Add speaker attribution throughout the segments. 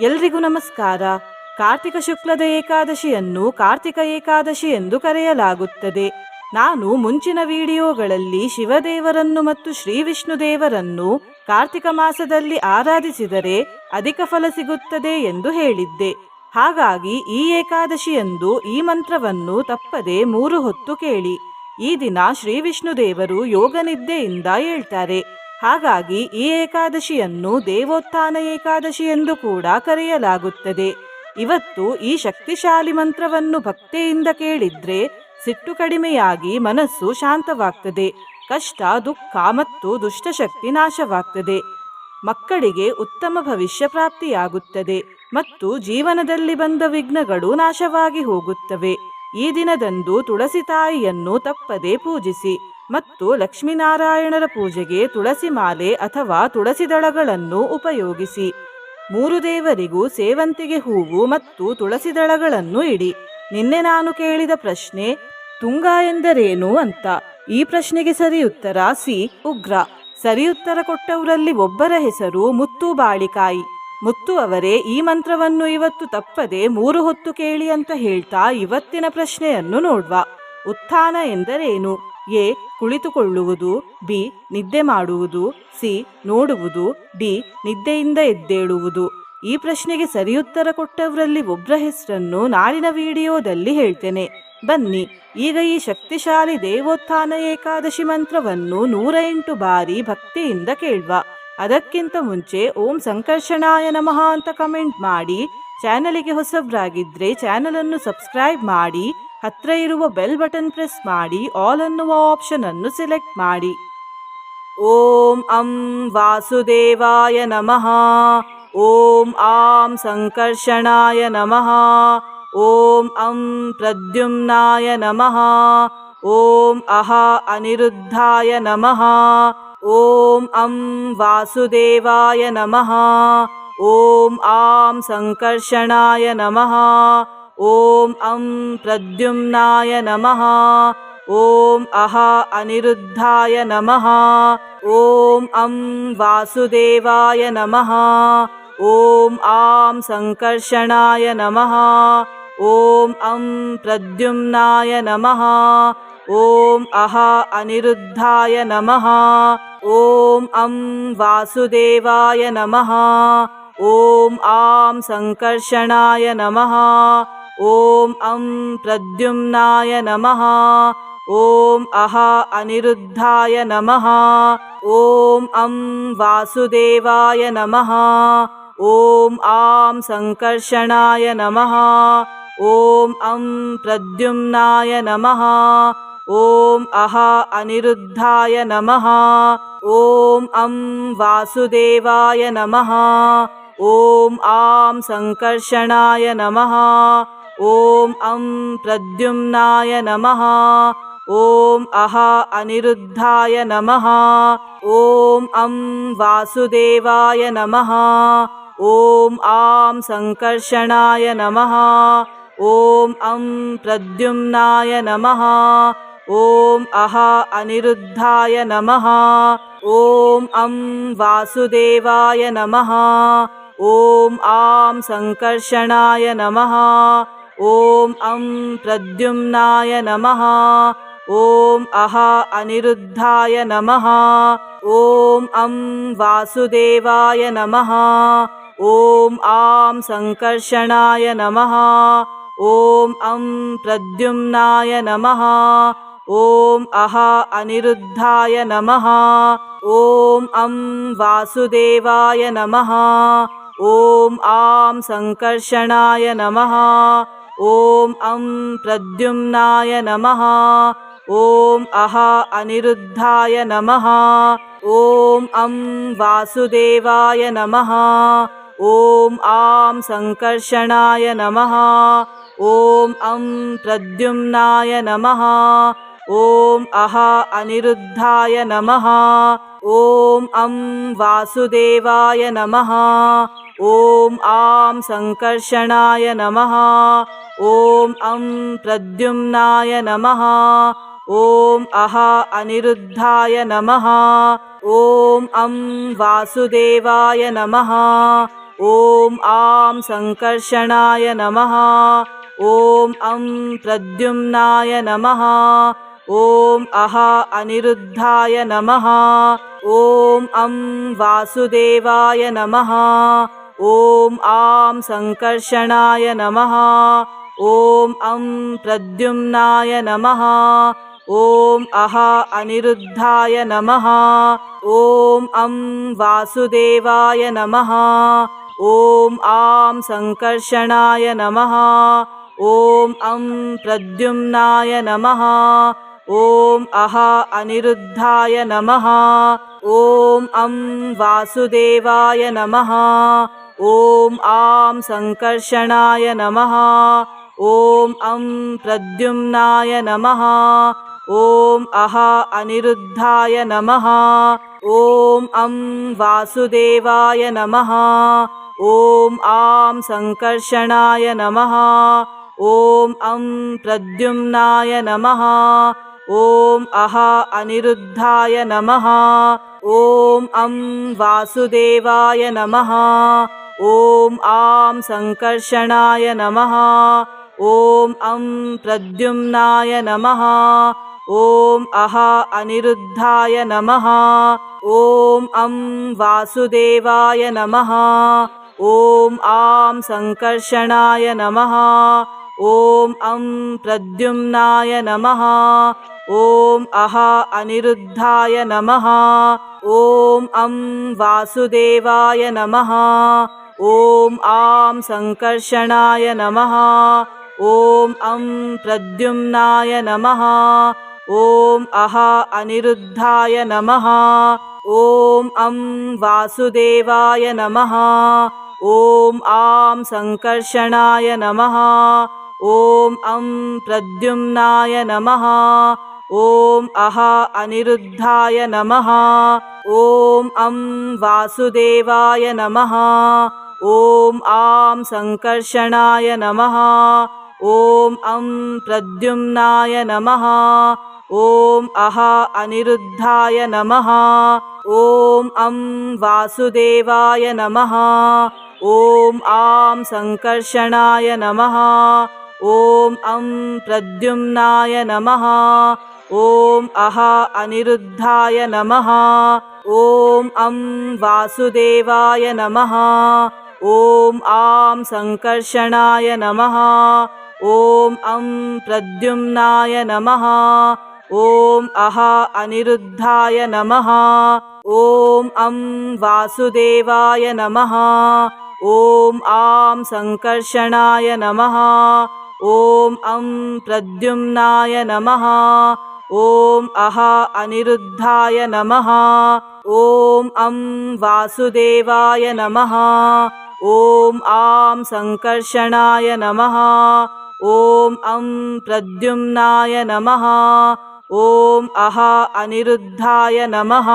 Speaker 1: ಎಲ್ರಿಗೂ ನಮಸ್ಕಾರ. ಕಾರ್ತಿಕ ಶುಕ್ಲದ ಏಕಾದಶಿಯನ್ನು ಕಾರ್ತಿಕ ಏಕಾದಶಿ ಎಂದು ಕರೆಯಲಾಗುತ್ತದೆ. ನಾನು ಮುಂಚಿನ ವಿಡಿಯೋಗಳಲ್ಲಿ ಶಿವದೇವರನ್ನು ಮತ್ತು ಶ್ರೀ ವಿಷ್ಣು ದೇವರನ್ನು ಕಾರ್ತಿಕ ಮಾಸದಲ್ಲಿ ಆರಾಧಿಸಿದರೆ ಅಧಿಕ ಫಲ ಸಿಗುತ್ತದೆ ಎಂದು ಹೇಳಿದ್ದೆ. ಹಾಗಾಗಿ ಈ ಏಕಾದಶಿಯಂದು ಈ ಮಂತ್ರವನ್ನು ತಪ್ಪದೆ ಮೂರು ಹೊತ್ತು ಕೇಳಿ. ಈ ದಿನ ಶ್ರೀ ವಿಷ್ಣು ದೇವರು ಯೋಗ ನಿದ್ದೆಯಿಂದ ಹೇಳ್ತಾರೆ. ಹಾಗಾಗಿ ಈ ಏಕಾದಶಿಯನ್ನು ದೇವೋತ್ಥಾನ ಏಕಾದಶಿ ಎಂದು ಕೂಡ ಕರೆಯಲಾಗುತ್ತದೆ. ಇವತ್ತು ಈ ಶಕ್ತಿಶಾಲಿ ಮಂತ್ರವನ್ನು ಭಕ್ತಿಯಿಂದ ಕೇಳಿದ್ರೆ ಸಿಟ್ಟು ಕಡಿಮೆಯಾಗಿ ಮನಸ್ಸು ಶಾಂತವಾಗ್ತದೆ. ಕಷ್ಟ, ದುಃಖ ಮತ್ತು ದುಷ್ಟಶಕ್ತಿ ನಾಶವಾಗ್ತದೆ. ಮಕ್ಕಳಿಗೆ ಉತ್ತಮ ಭವಿಷ್ಯ ಪ್ರಾಪ್ತಿಯಾಗುತ್ತದೆ ಮತ್ತು ಜೀವನದಲ್ಲಿ ಬಂದ ವಿಘ್ನಗಳು ನಾಶವಾಗಿ ಹೋಗುತ್ತವೆ. ಈ ದಿನದಂದು ತುಳಸಿ ತಾಯಿಯನ್ನು ತಪ್ಪದೆ ಪೂಜಿಸಿ. ಮತ್ತು ಲಕ್ಷ್ಮೀನಾರಾಯಣರ ಪೂಜೆಗೆ ತುಳಸಿ ಮಾಲೆ ಅಥವಾ ತುಳಸಿ ದಳಗಳನ್ನು ಉಪಯೋಗಿಸಿ. ಮೂರು ದೇವರಿಗೂ ಸೇವಂತಿಗೆ ಹೂವು ಮತ್ತು ತುಳಸಿ ದಳಗಳನ್ನು ಇಡಿ. ನಿನ್ನೆ ನಾನು ಕೇಳಿದ ಪ್ರಶ್ನೆ, ತುಂಗ ಎಂದರೇನು ಅಂತ? ಈ ಪ್ರಶ್ನೆಗೆ ಸರಿ ಉತ್ತರ ಸಿ, ಉಗ್ರ. ಸರಿ ಉತ್ತರ ಕೊಟ್ಟವರಲ್ಲಿ ಒಬ್ಬರ ಹೆಸರು ಮುತ್ತು ಬಾಳಿಕಾಯಿ. ಮುತ್ತು ಅವರೇ, ಈ ಮಂತ್ರವನ್ನು ಇವತ್ತು ತಪ್ಪದೆ ಮೂರು ಹೊತ್ತು ಕೇಳಿ ಅಂತ ಹೇಳ್ತಾ ಇವತ್ತಿನ ಪ್ರಶ್ನೆಯನ್ನು ನೋಡ್ವಾ. ಉತ್ಥಾನ ಎಂದರೇನು? ಎ, ಕುಳಿತುಕೊಳ್ಳುವುದು, ಬಿ, ನಿದ್ದೆ ಮಾಡುವುದು, ಸಿ, ನೋಡುವುದು, ಡಿ, ನಿದ್ದೆಯಿಂದ ಎದ್ದೇಳುವುದು. ಈ ಪ್ರಶ್ನೆಗೆ ಸರಿಯುತ್ತರ ಕೊಟ್ಟವರಲ್ಲಿ ಒಬ್ಬರ ಹೆಸರನ್ನು ನಾಳಿನ ವಿಡಿಯೋದಲ್ಲಿ ಹೇಳ್ತೇನೆ. ಬನ್ನಿ, ಈಗ ಈ ಶಕ್ತಿಶಾಲಿ ದೇವೋತ್ಥಾನ ಏಕಾದಶಿ ಮಂತ್ರವನ್ನು ನೂರ ಎಂಟು ಬಾರಿ ಭಕ್ತಿಯಿಂದ ಕೇಳುವ. ಅದಕ್ಕಿಂತ ಮುಂಚೆ ಓಂ ಸಂಕರ್ಷಣಾಯ ನಮಃ ಅಂತ ಕಮೆಂಟ್ ಮಾಡಿ, ಚಾನಲಿಗೆ ಹೊಸಬ್ರಾಗಿದ್ರೆ ಚಾನಲನ್ನು ಸಬ್ಸ್ಕ್ರೈಬ್ ಮಾಡಿ ಹತ್ರ ಇರುವ ಬೆಲ್ ಬಟನ್ ಪ್ರೆಸ್ ಮಾಡಿ ಆಲ್ ಅನ್ನುವ ಆಪ್ಷನ್ ಅನ್ನು ಸೆಲೆಕ್ಟ್ ಮಾಡಿ. ಓಂ ಅಂ ವಾಸುದೇವಾಯ ನಮಃ. ಓಂ ಆಂ ಸಂಕರ್ಷಣಾಯ ನಮಃ. ಓಂ ಅಂ ಪ್ರದ್ಯುಮ್ನಾಯ ನಮಃ. ಓಂ ಅಹ ಅನಿರುದ್ಧಾಯ ನಮಃ. ಓಂ ಅಂ ವಾಸುದೇವಾಯ ನಮಃ. ಓಂ ಆಂ ಸಂಕರ್ಷಣಾಯ ನಮಃ. ॐ अं प्रद्युम्नाय नमः। ॐ अह अनिरुद्धाय नमः। ॐ अं वासुदेवाय नमः। ॐ आं सङ्कर्षणाय नमः। ॐ अं प्रद्युम्नाय नमः। ॐ अह अनिरुद्धाय नमः। ॐ अं वासुदेवाय नमः। ॐ आं सङ्कर्षणाय नमः। ॐ अं प्रद्युम्नाय नमः। ॐ अह अनिरुद्धाय नमः। ॐ अं वासुदेवाय नमः। ॐ आं सङ्कर्षणाय नमः। ॐ अं प्रद्युम्नाय नमः। ॐ अह अनिरुद्धाय नमः। ॐ अं वासुदेवाय नमः। ॐ आं सङ्कर्षणाय नमः। ॐ अं प्रद्युम्नाय नमः। ॐ अह अनिरुद्धाय नमः। ॐ अं वासुदेवाय नमः। ॐ आं सङ्कर्षणाय नमः। ॐ अं प्रद्युम्नाय नमः। ॐ अह अनिरुद्धाय नमः। ॐ अं वासुदेवाय नमः। ॐ आं सङ्कर्षणाय नमः। ॐ अं प्रद्युम्नाय नमः। ॐ अह अनिरुद्धाय नमः। ॐ अं वासुदेवाय नमः। ॐ आं सङ्कर्षणाय नमः। ॐ अं प्रद्युम्नाय नमः। ॐ अह अनिरुद्धाय नमः। ॐ अं वासुदेवाय नमः। ॐ आं सङ्कर्षणाय नमः। ॐ अं प्रद्युम्नाय नमः। ॐ अह अनिरुद्धाय नमः। ॐ अं वासुदेवाय नमः। ॐ आं सङ्कर्षणाय नमः। ॐ अं प्रद्युम्नाय नमः। ॐ अह अनिरुद्धाय नमः। ॐ अं वासुदेवाय नमः। ॐ आं सङ्कर्षणाय नमः। ॐ अं प्रद्युम्नाय नमः। ॐ अह अनिरुद्धाय नमः। ॐ अं वासुदेवाय नमः। ॐ आं सङ्कर्षणाय नमः। ॐ अं प्रद्युम्नाय नमः। ॐ अह अनिरुद्धाय नमः। ॐ अं वासुदेवाय नमः। ॐ आं सङ्कर्षणाय नमः। ॐ अं प्रद्युम्नाय नमः। ॐ अह अनिरुद्धाय नमः। ॐ अं वासुदेवाय नमः। ॐ आं सङ्कर्षणाय नमः। ॐ अं प्रद्युम्नाय नमः। ॐ अह अनिरुद्धाय नमः। ॐ अं वासुदेवाय नमः ॐ आं सङ्कर्षणाय नमः। ॐ अं प्रद्युम्नाय नमः। ॐ अह अनिरुद्धाय नमः। ॐ अं वासुदेवाय नमः। ॐ आं सङ्कर्षणाय नमः। ॐ अं प्रद्युम्नाय नमः। ॐ अह अनिरुद्धाय नमः। ॐ अं वासुदेवाय नमः ॐ आं सङ्कर्षणाय नमः। ॐ अं प्रद्युम्नाय नमः। ॐ अह अनिरुद्धाय नमः। ॐ अं वासुदेवाय नमः। ॐ आं सङ्कर्षणाय नमः। ॐ अं प्रद्युम्नाय नमः। ॐ अह अनिरुद्धाय नमः। ॐ अं वासुदेवाय नमः ॐ आं सङ्कर्षणाय नमः। ॐ अं प्रद्युम्नाय नमः। ॐ अह अनिरुद्धाय नमः। ॐ अं वासुदेवाय नमः। ॐ आं सङ्कर्षणाय नमः। ॐ अं प्रद्युम्नाय नमः। ॐ अह अनिरुद्धाय नमः। ॐ अं वासुदेवाय नमः ॐ आं सङ्कर्षणाय नमः। ॐ अं प्रद्युम्नाय नमः। ॐ अह अनिरुद्धाय नमः। ॐ अं वासुदेवाय नमः। ॐ आं सङ्कर्षणाय नमः। ॐ अं प्रद्युम्नाय नमः। ॐ अह अनिरुद्धाय नमः। ॐ अं वासुदेवाय नमः ॐ आं सङ्कर्षणाय नमः। ॐ अं प्रद्युम्नाय नमः। ॐ अह अनिरुद्धाय नमः। ॐ अं वासुदेवाय नमः। ॐ आं सङ्कर्षणाय नमः। ॐ अं प्रद्युम्नाय नमः। ॐ अह अनिरुद्धाय नमः। ॐ अं वासुदेवाय नमः ॐ आं सङ्कर्षणाय नमः। ॐ अं प्रद्युम्नाय नमः। ॐ अह अनिरुद्धाय नमः।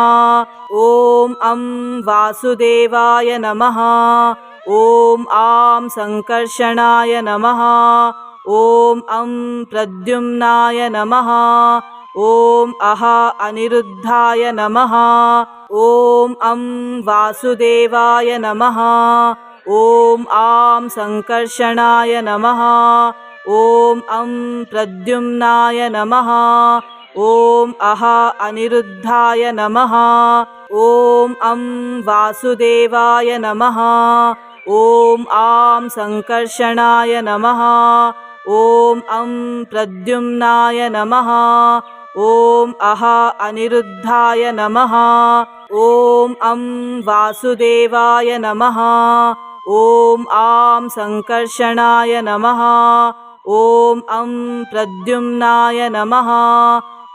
Speaker 1: ॐ अं वासुदेवाय नमः। ॐ आं सङ्कर्षणाय नमः। ॐ अं प्रद्युम्नाय नमः। ॐ अह अनिरुद्धाय नमः। ॐ अं वासुदेवाय नमः ॐ आं सङ्कर्षणाय नमः। ॐ अं प्रद्युम्नाय नमः। ॐ अह अनिरुद्धाय नमः। ॐ अं वासुदेवाय नमः। ॐ आं सङ्कर्षणाय नमः। ॐ अं प्रद्युम्नाय नमः। ॐ अह अनिरुद्धाय नमः। ॐ अं वासुदेवाय नमः ॐ आं सङ्कर्षणाय नमः। ॐ अं प्रद्युम्नाय नमः।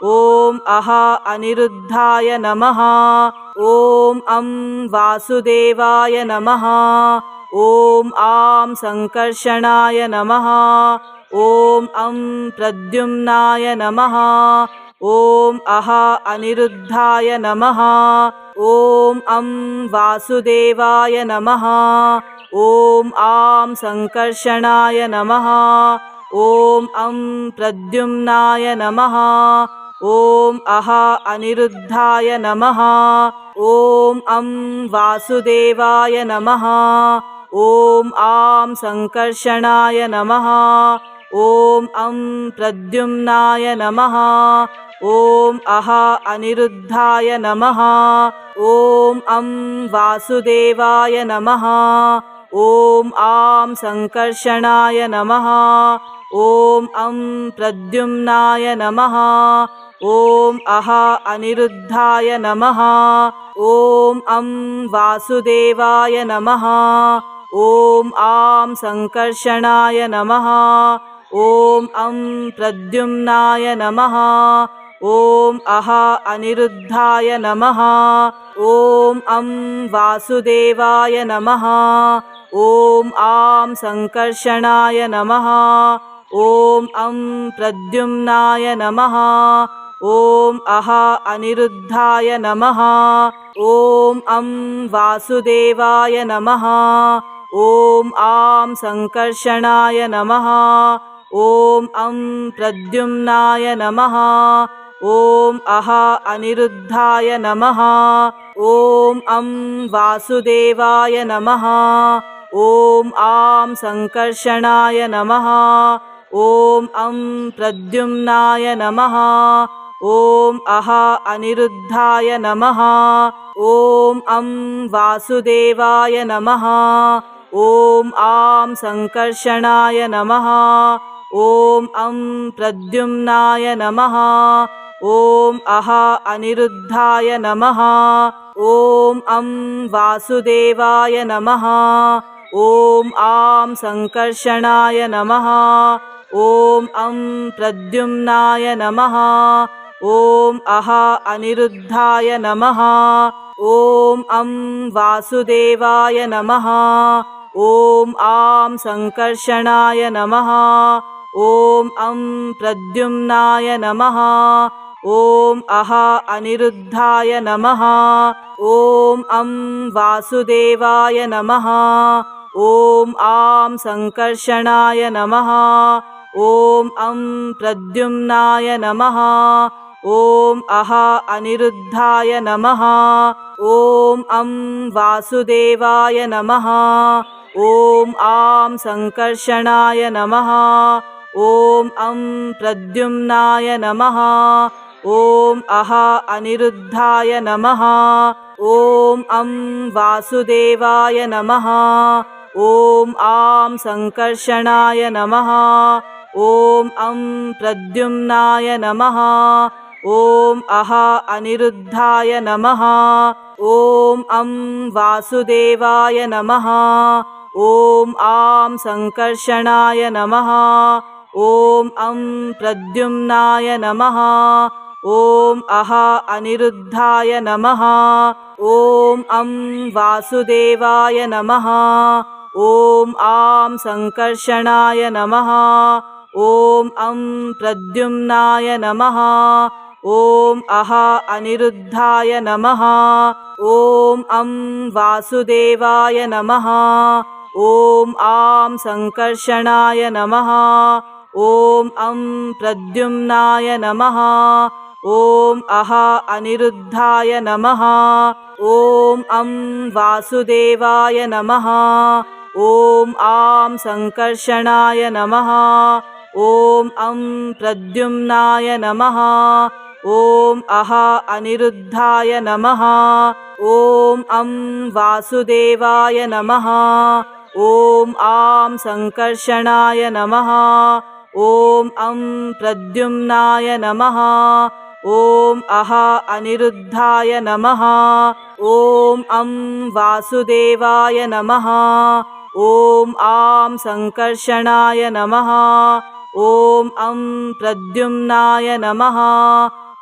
Speaker 1: ॐ अह अनिरुद्धाय नमः। ॐ अं वासुदेवाय नमः। ॐ आं सङ्कर्षणाय नमः। ॐ अं प्रद्युम्नाय नमः। ॐ अह अनिरुद्धाय नमः। ॐ अं वासुदेवाय नमः ॐ आं सङ्कर्षणाय नमः। ॐ अं प्रद्युम्नाय नमः। ॐ अह अनिरुद्धाय नमः। ॐ अं वासुदेवाय नमः। ॐ आं सङ्कर्षणाय नमः। ॐ अं प्रद्युम्नाय नमः। ॐ अह अनिरुद्धाय नमः। ॐ अं वासुदेवाय नमः ॐ आं सङ्कर्षणाय नमः। ॐ अं प्रद्युम्नाय नमः। ॐ अह अनिरुद्धाय नमः। ॐ अं वासुदेवाय नमः। ॐ आं सङ्कर्षणाय नमः। ॐ अं प्रद्युम्नाय नमः ॐ अह अनिरुद्धाय नमः। ॐ अं वासुदेवाय नमः। ॐ आं सङ्कर्षणाय नमः। ॐ अं प्रद्युम्नाय नमः। ॐ अह अनिरुद्धाय नमः। ॐ अं वासुदेवाय नमः। ॐ आं सङ्कर्षणाय नमः। ॐ अं प्रद्युम्नाय नमः ॐ अह अनिरुद्धाय नमः। ॐ अं वासुदेवाय नमः। ॐ आं सङ्कर्षणाय नमः। ॐ अं प्रद्युम्नाय नमः। ॐ अह अनिरुद्धाय नमः। ॐ अं वासुदेवाय नमः। ॐ आं सङ्कर्षणाय नमः। ॐ अं प्रद्युम्नाय नमः ॐ अह अनिरुद्धाय नमः। ॐ अं वासुदेवाय नमः। ॐ आं सङ्कर्षणाय नमः। ॐ अं प्रद्युम्नाय नमः। ॐ अह अनिरुद्धाय नमः। ॐ अं वासुदेवाय नमः। ॐ आं सङ्कर्षणाय नमः। ॐ अं प्रद्युम्नाय नमः ॐ अह अनिरुद्धाय नमः। ॐ अं वासुदेवाय नमः। ॐ आं सङ्कर्षणाय नमः। ॐ अं प्रद्युम्नाय नमः। ॐ अह अनिरुद्धाय नमः। ॐ अं वासुदेवाय नमः। ॐ आं सङ्कर्षणाय नमः। ॐ अं प्रद्युम्नाय नमः ॐ अह अनिरुद्धाय नमः। ॐ अं वासुदेवाय नमः। ॐ आं सङ्कर्षणाय नमः। ॐ अं प्रद्युम्नाय नमः। ॐ अह अनिरुद्धाय नमः। ॐ अं वासुदेवाय नमः। ॐ आं सङ्कर्षणाय नमः। ॐ अं प्रद्युम्नाय नमः ॐ अह अनिरुद्धाय नमः। ॐ अं वासुदेवाय नमः। ॐ आं सङ्कर्षणाय नमः। ॐ अं प्रद्युम्नाय नमः। ॐ अह अनिरुद्धाय नमः। ॐ अं वासुदेवाय नमः। ॐ आं सङ्कर्षणाय नमः। ॐ अं प्रद्युम्नाय नमः ॐ अह अनिरुद्धाय नमः। ॐ अं वासुदेवाय नमः। ॐ आं सङ्कर्षणाय नमः। ॐ अं प्रद्युम्नाय नमः। ॐ अह अनिरुद्धाय नमः। ॐ अं वासुदेवाय नमः। ॐ आं सङ्कर्षणाय नमः। ॐ अं प्रद्युम्नाय नमः ॐ अह अनिरुद्धाय नमः। ॐ अं वासुदेवाय नमः। ॐ आं सङ्कर्षणाय नमः। ॐ अं प्रद्युम्नाय नमः।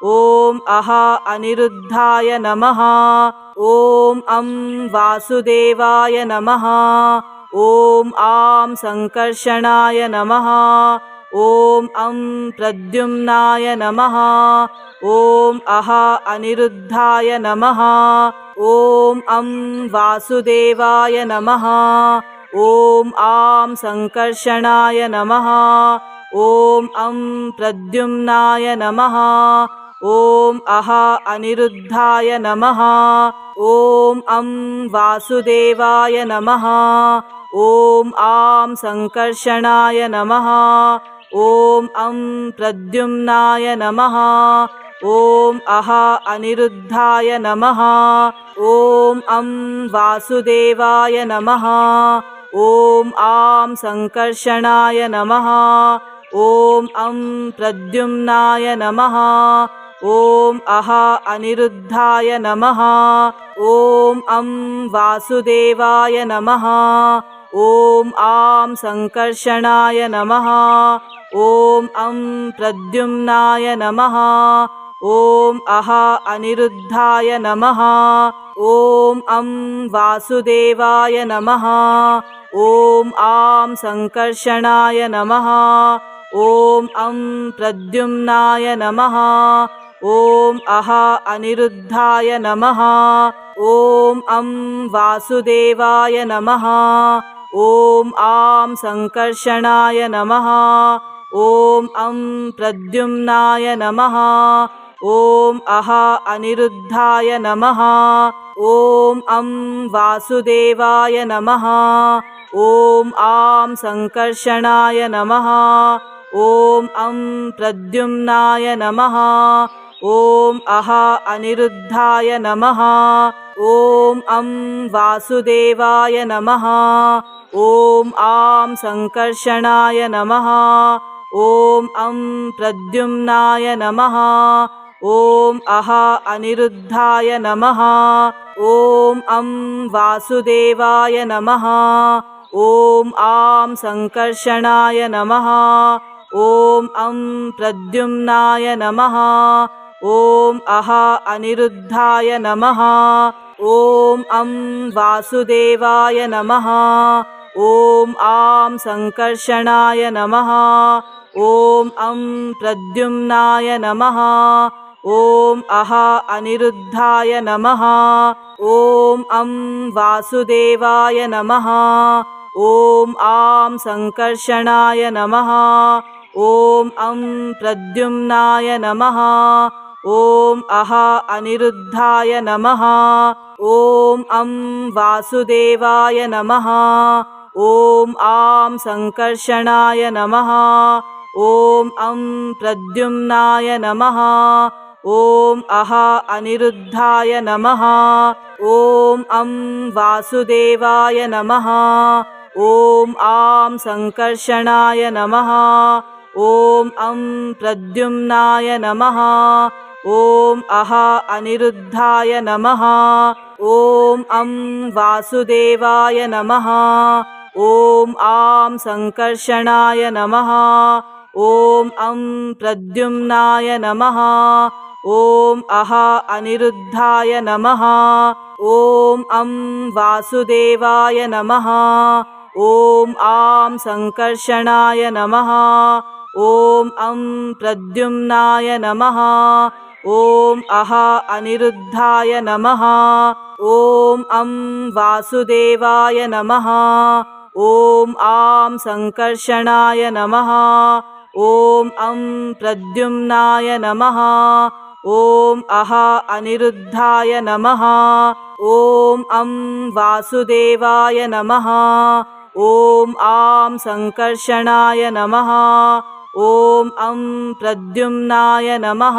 Speaker 1: ॐ अह अनिरुद्धाय नमः। ॐ अं वासुदेवाय नमः। ॐ आं सङ्कर्षणाय नमः ॐ अं प्रद्युम्नाय नमः। ॐ अह अनिरुद्धाय नमः। ॐ अं वासुदेवाय नमः। ॐ आं सङ्कर्षणाय नमः। ॐ अं प्रद्युम्नाय नमः। ॐ अह अनिरुद्धाय नमः। ॐ अं वासुदेवाय नमः। ॐ आं सङ्कर्षणाय नमः ॐ अं प्रद्युम्नाय नमः। ॐ अह अनिरुद्धाय नमः। ॐ अं वासुदेवाय नमः। ॐ आं सङ्कर्षणाय नमः। ॐ अं प्रद्युम्नाय नमः। ॐ अह अनिरुद्धाय नमः। ॐ अं वासुदेवाय नमः ॐ आं सङ्कर्षणाय नमः। ॐ अं प्रद्युम्नाय नमः। ॐ अह अनिरुद्धाय नमः। ॐ अं वासुदेवाय नमः। ॐ आं सङ्कर्षणाय नमः। ॐ अं प्रद्युम्नाय नमः। ॐ अह अनिरुद्धाय नमः। ॐ अं वासुदेवाय नमः ॐ आं सङ्कर्षणाय नमः। ॐ अं प्रद्युम्नाय नमः। ॐ अह अनिरुद्धाय नमः। ॐ अं वासुदेवाय नमः। ॐ आं सङ्कर्षणाय नमः। ॐ अं प्रद्युम्नाय नमः ॐ अह अनिरुद्धाय नमः। ॐ अं वासुदेवाय नमः। ॐ आं सङ्कर्षणाय नमः। ॐ अं प्रद्युम्नाय नमः। ॐ अह अनिरुद्धाय नमः। ॐ अं वासुदेवाय नमः। ॐ आं सङ्कर्षणाय नमः। ॐ अं प्रद्युम्नाय नमः ॐ अह अनिरुद्धाय नमः। ॐ अं वासुदेवाय नमः। ॐ आं सङ्कर्षणाय नमः। ॐ अं प्रद्युम्नाय नमः। ॐ अह अनिरुद्धाय नमः। ॐ अं वासुदेवाय नमः। ॐ आं सङ्कर्षणाय नमः। ॐ अं प्रद्युम्नाय नमः ॐ अह अनिरुद्धाय नमः। ॐ अं वासुदेवाय नमः। ॐ आं सङ्कर्षणाय नमः। ॐ अं प्रद्युम्नाय नमः। ॐ अह अनिरुद्धाय नमः। ॐ अं वासुदेवाय नमः। ॐ आं सङ्कर्षणाय नमः। ॐ अं प्रद्युम्नाय नमः ॐ अह अनिरुद्धाय नमः। ॐ अं वासुदेवाय नमः। ॐ आं सङ्कर्षणाय नमः। ॐ अं प्रद्युम्नाय नमः। ॐ अह अनिरुद्धाय नमः। ॐ अं वासुदेवाय नमः। ॐ आं सङ्कर्षणाय नमः। ॐ अं प्रद्युम्नाय नमः ॐ अह अनिरुद्धाय नमः। ॐ अं वासुदेवाय नमः। ॐ आं सङ्कर्षणाय नमः। ॐ अं प्रद्युम्नाय नमः। ॐ अह अनिरुद्धाय नमः। ॐ अं वासुदेवाय नमः। ॐ आं सङ्कर्षणाय नमः। ॐ अं प्रद्युम्नाय नमः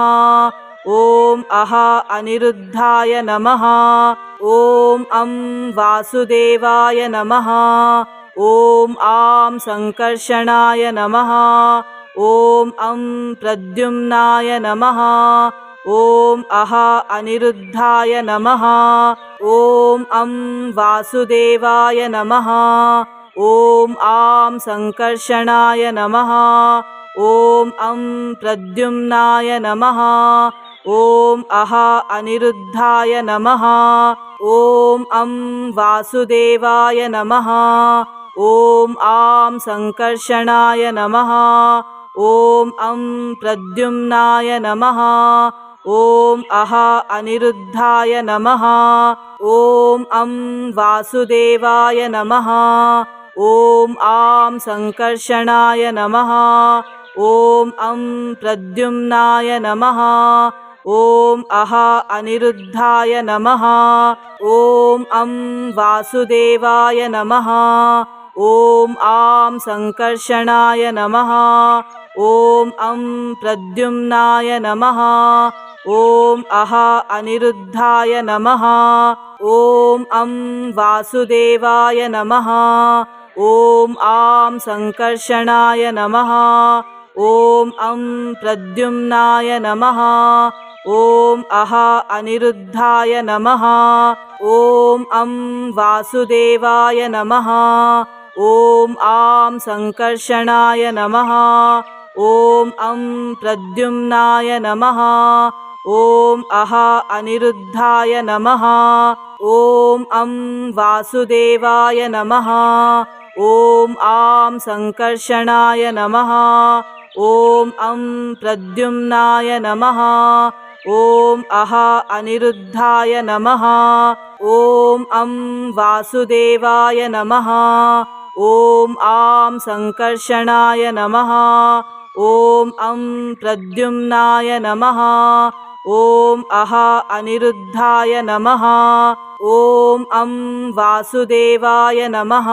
Speaker 1: ॐ अह अनिरुद्धाय नमः। ॐ अं वासुदेवाय नमः। ॐ आं सङ्कर्षणाय नमः। ॐ अं प्रद्युम्नाय नमः। ॐ अनिरुद्धाय नमः। ॐ अं वासुदेवाय नमः। ॐ आं सङ्कर्षणाय नमः। ॐ अं प्रद्युम्नाय नमः ॐ अह अनिरुद्धाय नमः। ॐ अं वासुदेवाय नमः। ॐ आं सङ्कर्षणाय नमः। ॐ अं प्रद्युम्नाय नमः। ॐ अह अनिरुद्धाय नमः। ॐ अं वासुदेवाय नमः। ॐ आं सङ्कर्षणाय नमः। ॐ अं प्रद्युम्नाय नमः ॐ अह अनिरुद्धाय नमः। ॐ अं वासुदेवाय नमः। ॐ आं सङ्कर्षणाय नमः। ॐ अं प्रद्युम्नाय नमः। ॐ अह अनिरुद्धाय नमः। ॐ अं वासुदेवाय नमः। ॐ आं सङ्कर्षणाय नमः। ॐ अं प्रद्युम्नाय नमः ॐ अह अनिरुद्धाय नमः। ॐ अं वासुदेवाय नमः। ॐ आं सङ्कर्षणाय नमः। ॐ अं प्रद्युम्नाय नमः। ॐ अह अनिरुद्धाय नमः। ॐ अं वासुदेवाय नमः। ॐ आं सङ्कर्षणाय नमः। ॐ अं प्रद्युम्नाय नमः ॐ अह अनिरुद्धाय नमः। ॐ अं वासुदेवाय नमः। ॐ आं सङ्कर्षणाय नमः। ॐ अं प्रद्युम्नाय नमः। ॐ अह अनिरुद्धाय नमः। ॐ अं वासुदेवाय नमः।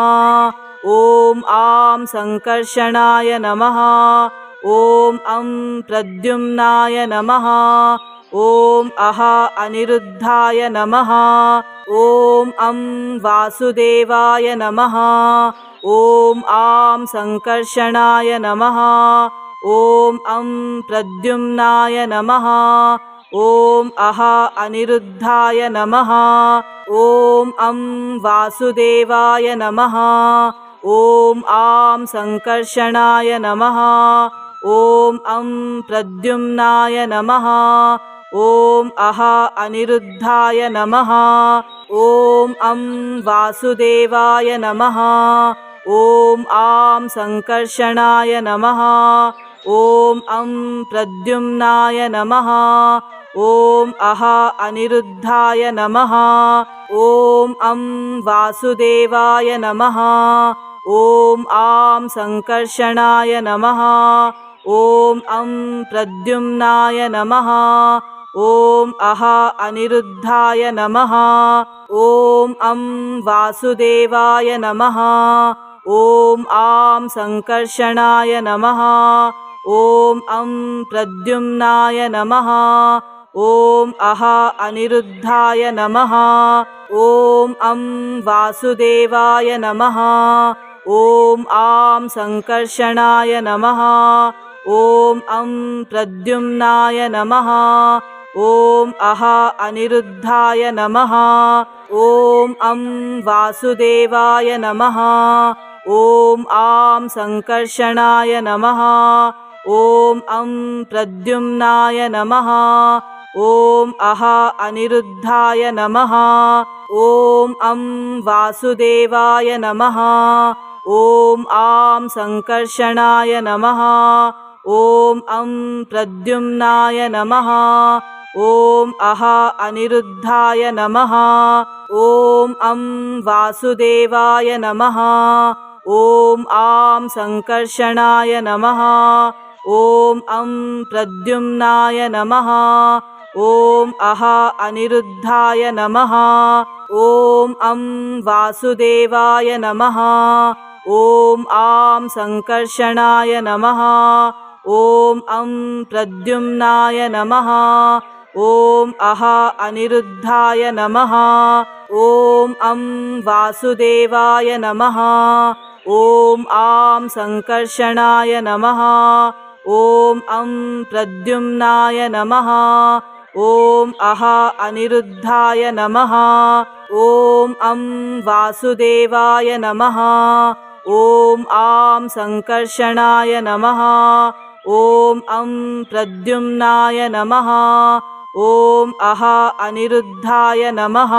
Speaker 1: ॐ आं सङ्कर्षणाय नमः। ॐ अं प्रद्युम्नाय नमः ॐ अह अनिरुद्धाय नमः। ॐ अं वासुदेवाय नमः। ॐ आं सङ्कर्षणाय नमः। ॐ अं प्रद्युम्नाय नमः। ॐ अह अनिरुद्धाय नमः। ॐ अं वासुदेवाय नमः। ॐ आं सङ्कर्षणाय नमः। ॐ अं प्रद्युम्नाय नमः ॐ अह अनिरुद्धाय नमः। ॐ अं वासुदेवाय नमः। ॐ आं सङ्कर्षणाय नमः। ॐ अं प्रद्युम्नाय नमः। ॐ अनिरुद्धाय नमः। ॐ अं वासुदेवाय नमः। ॐ आं सङ्कर्षणाय नमः। ॐ अं प्रद्युम्नाय नमः ॐ अह अनिरुद्धाय नमः। ॐ अं वासुदेवाय नमः। ॐ आं सङ्कर्षणाय नमः। ॐ अं प्रद्युम्नाय नमः। ॐ अह अनिरुद्धाय नमः। ॐ अं वासुदेवाय नमः। ॐ आं सङ्कर्षणाय नमः। ॐ अं प्रद्युम्नाय नमः ॐ अह अनिरुद्धाय नमः। ॐ अं वासुदेवाय नमः। ॐ आं सङ्कर्षणाय नमः। ॐ अं प्रद्युम्नाय नमः। ॐ अनिरुद्धाय नमः। ॐ अं वासुदेवाय नमः। ॐ आं सङ्कर्षणाय नमः। ॐ अं प्रद्युम्नाय नमः ॐ अह अनिरुद्धाय नमः। ॐ अं वासुदेवाय नमः। ॐ आं सङ्कर्षणाय नमः। ॐ अं प्रद्युम्नाय नमः। ॐ अह अनिरुद्धाय नमः। ॐ अं वासुदेवाय नमः। ॐ आं सङ्कर्षणाय नमः। ॐ अं प्रद्युम्नाय नमः ॐ अह अनिरुद्धाय नमः। ॐ अं वासुदेवाय नमः। ॐ आं सङ्कर्षणाय नमः। ॐ अं प्रद्युम्नाय नमः। ॐ अनिरुद्धाय नमः। ॐ अं वासुदेवाय नमः। ॐ आं सङ्कर्षणाय नमः। ॐ अं प्रद्युम्नाय नमः ॐ अह अनिरुद्धाय नमः।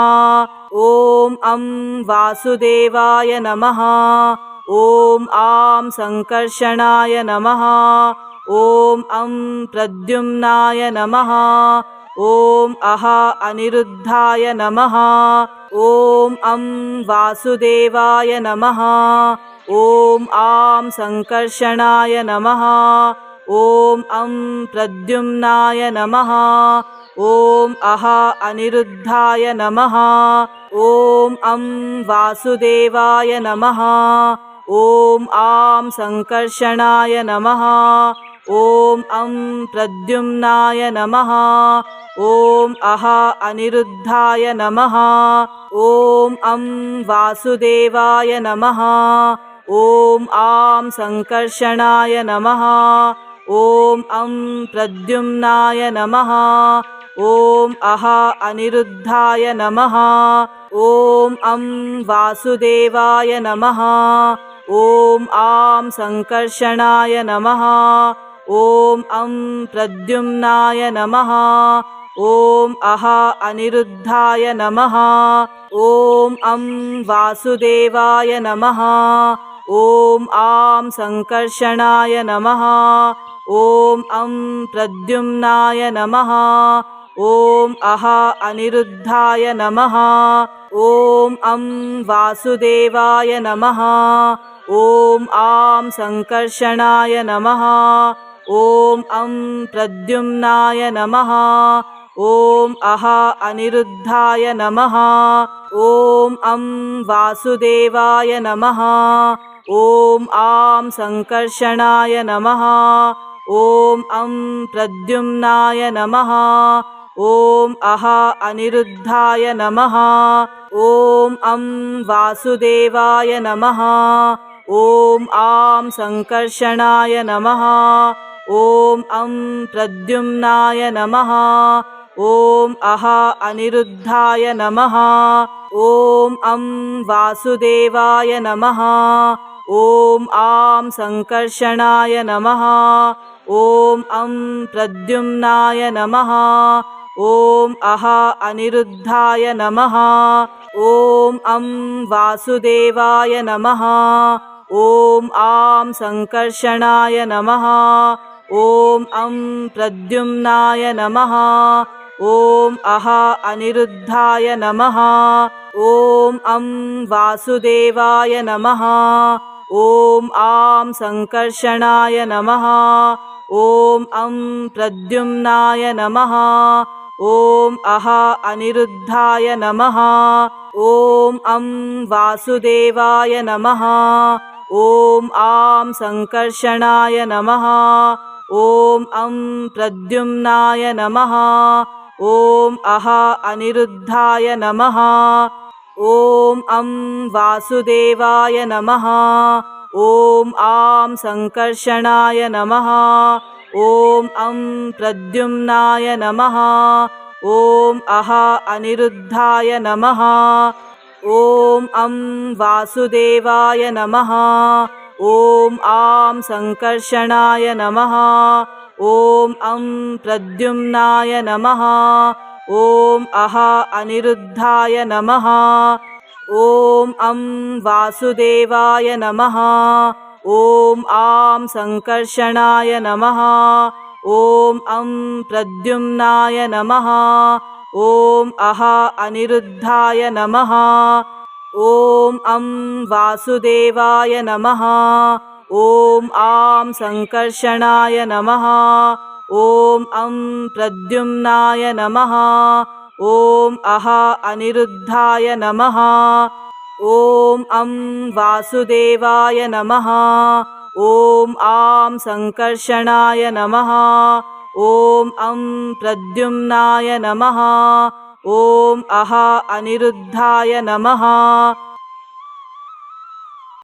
Speaker 1: ॐ अं वासुदेवाय नमः। ॐ आं सङ्कर्षणाय नमः। ॐ अं प्रद्युम्नाय नमः। ॐ अनिरुद्धाय नमः। ॐ अं वासुदेवाय नमः। ॐ आं सङ्कर्षणाय नमः। ॐ अं प्रद्युम्नाय नमः ॐ अह अनिरुद्धाय नमः। ॐ अं वासुदेवाय नमः। ॐ आं सङ्कर्षणाय नमः। ॐ अं प्रद्युम्नाय नमः। ॐ अह अनिरुद्धाय नमः। ॐ अं वासुदेवाय नमः। ॐ आं सङ्कर्षणाय नमः। ॐ अं प्रद्युम्नाय नमः ॐ अह अनिरुद्धाय नमः। ॐ अं वासुदेवाय नमः। ॐ आं सङ्कर्षणाय नमः। ॐ अं प्रद्युम्नाय नमः। ॐ अनिरुद्धाय नमः। ॐ अं वासुदेवाय नमः। ॐ आं सङ्कर्षणाय नमः। ॐ अं प्रद्युम्नाय नमः ॐ अह अनिरुद्धाय नमः। ॐ अं वासुदेवाय नमः। ॐ आं सङ्कर्षणाय नमः। ॐ अं प्रद्युम्नाय नमः। ॐ अह अनिरुद्धाय नमः। ॐ अं वासुदेवाय नमः। ॐ आं सङ्कर्षणाय नमः। ॐ अं प्रद्युम्नाय नमः ॐ अह अनिरुद्धाय नमः। ॐ अं वासुदेवाय नमः। ॐ आं सङ्कर्षणाय नमः। ॐ अं प्रद्युम्नाय नमः। ॐ अनिरुद्धाय नमः। ॐ अं वासुदेवाय नमः। ॐ आं सङ्कर्षणाय नमः। ॐ अं प्रद्युम्नाय नमः ॐ अह अनिरुद्धाय नमः। ॐ अं वासुदेवाय नमः। ॐ आं सङ्कर्षणाय नमः। ॐ अं प्रद्युम्नाय नमः। ॐ अह अनिरुद्धाय नमः। ॐ अं वासुदेवाय नमः। ॐ आं सङ्कर्षणाय नमः। ॐ अं प्रद्युम्नाय नमः ॐ अह अनिरुद्धाय नमः। ॐ अं वासुदेवाय नमः। ॐ आं सङ्कर्षणाय नमः। ॐ अं प्रद्युम्नाय नमः। ॐ अह अनिरुद्धाय नमः। ॐ अं वासुदेवाय नमः। ॐ आं सङ्कर्षणाय नमः ॐ अं प्रद्युम्नाय नमः। ॐ अह अनिरुद्धाय नमः। ॐ अं वासुदेवाय नमः। ॐ आं सङ्कर्षणाय नमः। ॐ अं प्रद्युम्नाय नमः। ॐ अह अनिरुद्धाय नमः। ॐ अं वासुदेवाय नमः ॐ आं सङ्कर्षणाय नमः। ॐ अं प्रद्युम्नाय नमः। ॐ अह अनिरुद्धाय नमः। ॐ अं वासुदेवाय नमः। ॐ आं सङ्कर्षणाय नमः। ॐ अं प्रद्युम्नाय नमः। ॐ अह अनिरुद्धाय नमः ॐ अं वासुदेवाय नमः। ॐ आं सङ्कर्षणाय नमः। ॐ अं प्रद्युम्नाय नमः। ॐ अह अनिरुद्धाय नमः